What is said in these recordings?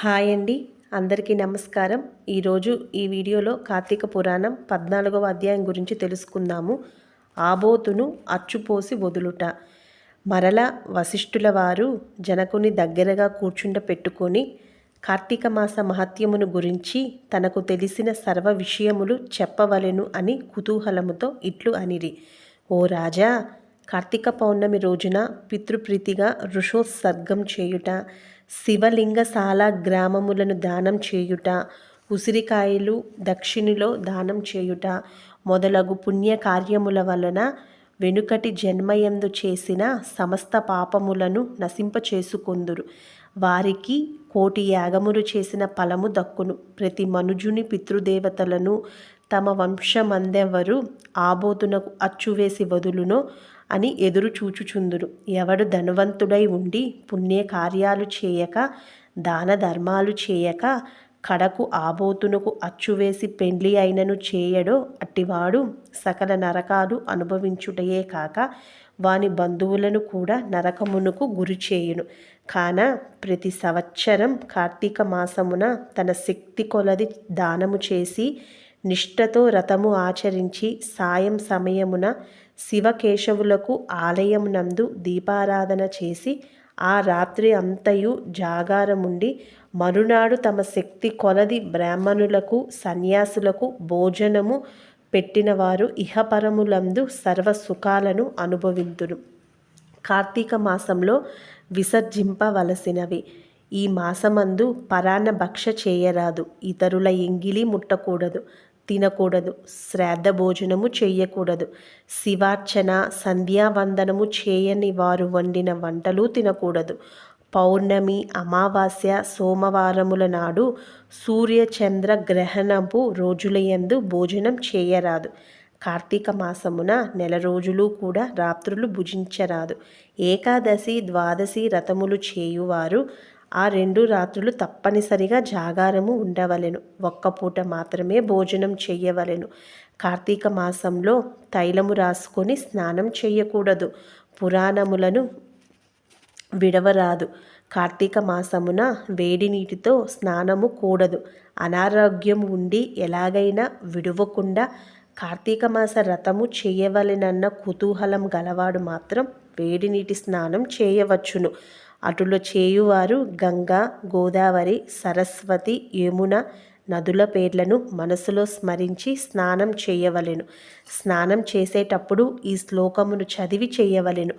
Hi అండి. అందరికీ నమస్కారం. ఈరోజు ఈ వీడియోలో కార్తీక పురాణం పద్నాలుగవ అధ్యాయం గురించి తెలుసుకుందాము. ఆబోతును అచ్చుపోసి వదులుట. మరల వశిష్ఠుల వారు జనకుని దగ్గరగా కూర్చుండ పెట్టుకొని కార్తీక మాస మహత్యమును గురించి తనకు తెలిసిన సర్వ విషయములు చెప్పవలెను అని కుతూహలముతో ఇట్లు అనిరి. ఓ రాజా కార్తీక పౌర్ణమి రోజున పితృప్రీతిగా ఋషోత్సర్గం చేయుట. శివలింగశాల గ్రామములను దానం చేయుట ఉసిరికాయలు దక్షిణిలో దానం చేయుట మొదలగు పుణ్య కార్యముల వలన వెనుకటి జన్మయందు చేసిన సమస్త పాపములను నశింపచేసుకొందురు. వారికి కోటి యాగములు చేసిన ఫలము దక్కును. ప్రతి మనుజుని పితృదేవతలను తమ వంశమందెవరు ఆబోతునకు అచ్చువేసి వదులునో అని ఎదురు చూచుచుందురు. ఎవడు ధనవంతుడై ఉండి పుణ్యకార్యాలు చేయక దాన ధర్మాలు చేయక కడకు ఆబోతునకు అచ్చువేసి పెండ్లి అయినను చేయడో అట్టివాడు సకల నరకాలు అనుభవించుటయే కాక వాని బంధువులను కూడా నరకమునకు గురి చేయును. కాన ప్రతి సంవత్సరం కార్తీక మాసమున తన శక్తి కొలది దానము చేసి నిష్ఠతో రథము ఆచరించి సాయం సమయమున శివకేశవులకు ఆలయమునందు దీపారాధన చేసి ఆ రాత్రి అంతయు జాగారముండి మరునాడు తమ శక్తి కొలది బ్రాహ్మణులకు సన్యాసులకు భోజనము పెట్టినవారు ఇహపరములందు సర్వ సుఖాలను అనుభవింతురు కార్తీక మాసంలో విసర్జింపవలసినవి. ఈ మాసమందు పరాన్న భక్ష చేయరాదు. ఇతరుల ఎంగిలి ముట్టకూడదు. తినకూడదు. శ్రాద్ధ భోజనము చేయకూడదు శివార్చన సంధ్యావందనము చేయని వారు వండిన వంటలు తినకూడదు. పౌర్ణమి అమావాస్య సోమవారముల నాడు సూర్యచంద్ర గ్రహణపు రోజులయందు భోజనం చేయరాదు. కార్తీక మాసమున నెల రోజులు కూడా రాత్రులు భుజించరాదు. ఏకాదశి ద్వాదశి రథములు చేయువారు ఆ రెండు రాత్రులు తప్పనిసరిగా జాగారము ఉండవలెను. ఒక్క పూట మాత్రమే భోజనం చెయ్యవలెను కార్తీక మాసంలో తైలము రాసుకొని స్నానం చేయకూడదు. పురాణములను విడవరాదు. కార్తీక మాసమున వేడి నీటితో స్నానము కూడదు. అనారోగ్యం ఉండి ఎలాగైనా విడవకుండా కార్తీక మాస రథము చేయవలెనన్న కుతూహలం గలవాడు మాత్రం వేడి నీటి స్నానం చేయవచ్చును. అటులో చేయువారు గంగా గోదావరి సరస్వతి యమున నదుల పేర్లను మనసులో స్మరించి స్నానం చేయవలెను. స్నానం చేసేటప్పుడు ఈ శ్లోకమును చదివి చేయవలెను.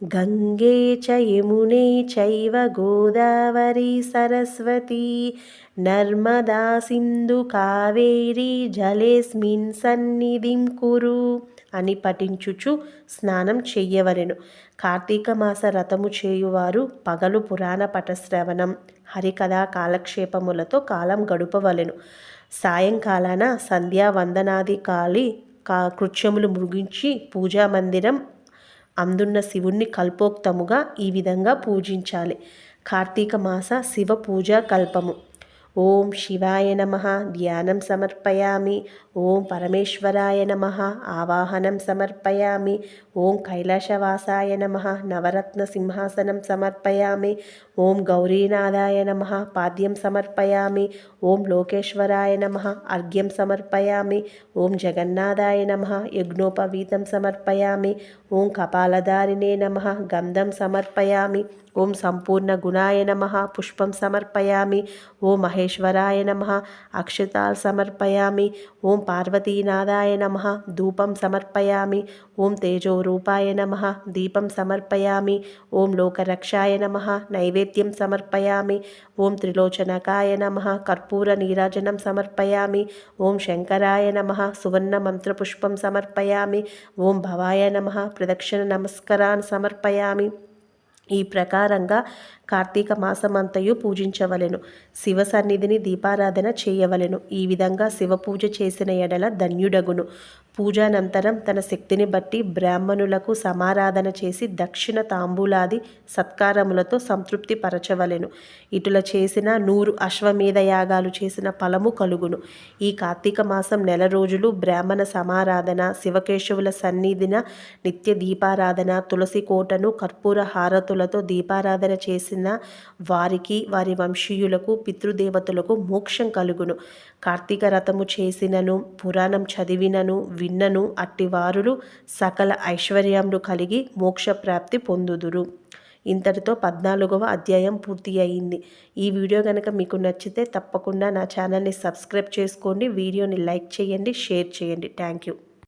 గంగే చ యమునే చైవ గోదావరి సరస్వతి నర్మదా సింధు కావేరి జలేస్మిన్ సన్నిధిం కురు అని పఠించుచు స్నానం చెయ్యవలెను కార్తీక మాస రథము చేయువారు పగలు పురాణ పటశ్రవణం హరికథా కాలక్షేపములతో కాలం గడుపవలెను. సాయంకాలాన సంధ్యా వందనాది కాలి కా కృత్యములు ముగించి పూజా మందిరం అందున్న శివుణ్ణి కల్పోక్తముగా ఈ విధంగా పూజించాలి. కార్తీక మాస శివ పూజా కల్పము. ఓం శివాయ నమ. ధ్యానం సమర్పయామి. ఓం పరమేశ్వరాయ నమ. ఆవాహనం సమర్పయామి. ఓం కైలాసవాసాయ నమ. నవరత్న సింహాసనం సమర్పయామి. ఓం గౌరీనాథాయ నమ. పాద్యం సమర్పయామి. ఓం లోకేశ్వరాయ నమ. అర్ఘ్యం సమర్పయామి. ఓం జగన్నాథాయ నమ. యజ్ఞోపవీతం సమర్పయామి. ఓం కపాలధారిణే నమ. గంధం సమర్పయామి. ఓం సంపూర్ణ గుణాయ నమ. పుష్పం సమర్పయామి. ఓం మహేశ్వరాయ నమ. అక్షతాల్ సమర్పయామి. ఓం పార్వతీనాథాయ నమ. ధూపం సమర్పయామి. ఓం తేజోరూపాయ నమ. దీపం సమర్పయామి. ఓం లోకరక్షాయ నమ. నైవేద్యం సమర్పయామి. ఓం త్రిలోచనకాయ నమ. కర్పూర నీరాజనం సమర్పయామి. ఓం శంకరాయ నమ. సువర్ణ మంత్రపుష్పం సమర్పయామి. ఓం భవాయ నమ. ప్రదక్షిణ నమస్కరాన్ సమర్పయామి. ఈ ప్రకారంగా కార్తీక మాసమంతయు పూజించవలెను. శివ సన్నిధిని దీపారాధన చేయవలెను. ఈ విధంగా శివ పూజ చేసిన ఎడల ధన్యుడగును. పూజానంతరం తన శక్తిని బట్టి బ్రాహ్మణులకు సమారాధన చేసి దక్షిణ తాంబూలాది సత్కారములతో సంతృప్తి పరచవలెను. ఇటుల చేసిన నూరు అశ్వమేధ యాగాలు చేసిన ఫలము కలుగును. ఈ కార్తీక మాసం నెల రోజులు బ్రాహ్మణ సమారాధన శివకేశవుల సన్నిధిన నిత్య దీపారాధన తులసి కోటను కర్పూర హారతులతో దీపారాధన చేసిన చేసిన వారికి వారి వంశీయులకు పితృదేవతలకు మోక్షం కలుగును. కార్తీక రథము చేసినను పురాణం చదివినను విన్నను అట్టివారులు సకల ఐశ్వర్యములు కలిగి మోక్షప్రాప్తి పొందుదురు. ఇంతటితో పద్నాలుగవ అధ్యాయం పూర్తి అయింది. ఈ వీడియో కనుక మీకు నచ్చితే తప్పకుండా నా ఛానల్ని సబ్స్క్రైబ్ చేసుకోండి వీడియోని లైక్ చేయండి షేర్ చేయండి. Thank you.